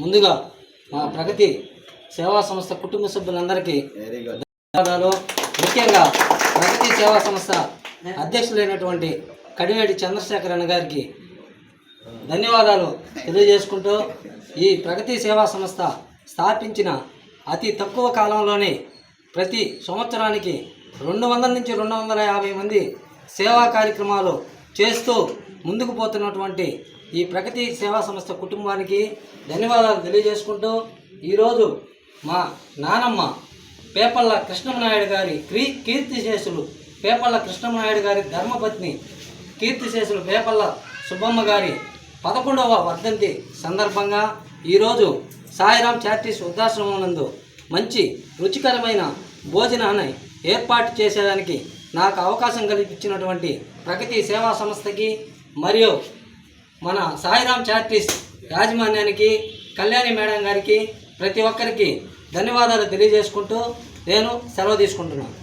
ముందుగా మా ప్రగతి సేవా సంస్థ కుటుంబ సభ్యులందరికీ ధన్యవాదాలు. ముఖ్యంగా ప్రగతి సేవా సంస్థ అధ్యక్షులైనటువంటి కడివేటి చంద్రశేఖర్ అన్న గారికి ధన్యవాదాలు తెలియజేసుకుంటూ ఈ ప్రగతి సేవా సంస్థ స్థాపించిన అతి తక్కువ కాలంలోనే ప్రతి సంవత్సరానికి రెండు వందల నుంచి రెండు వందల యాభై మంది సేవా కార్యక్రమాలు చేస్తూ ముందుకు పోతున్నటువంటి ఈ ప్రగతి సేవా సంస్థ కుటుంబానికి ధన్యవాదాలు తెలియజేసుకుంటూ ఈరోజు మా నానమ్మ పేపల్ల కృష్ణమనాయుడు గారి క్రీ కీర్తిశేషులు పేపల్ల కృష్ణమనాయుడు గారి ధర్మపత్ని కీర్తిశేషులు పేపల్ల సుబ్బమ్మ గారి పదకొండవ వర్ధంతి సందర్భంగా ఈరోజు సాయిరాం చారిటీస్ వృద్ధాశ్రమం నందు మంచి రుచికరమైన భోజనాన్ని ఏర్పాటు చేసేదానికి నాకు అవకాశం కల్పించినటువంటి ప్రగతి సేవా సంస్థకి మరియు మన సాయిరాం చారిటీస్ యాజమాన్యానికి కళ్యాణి మేడం గారికి ప్రతి ఒక్కరికి ధన్యవాదాలు తెలియజేసుకుంటూ నేను సెలవు తీసుకుంటున్నాను.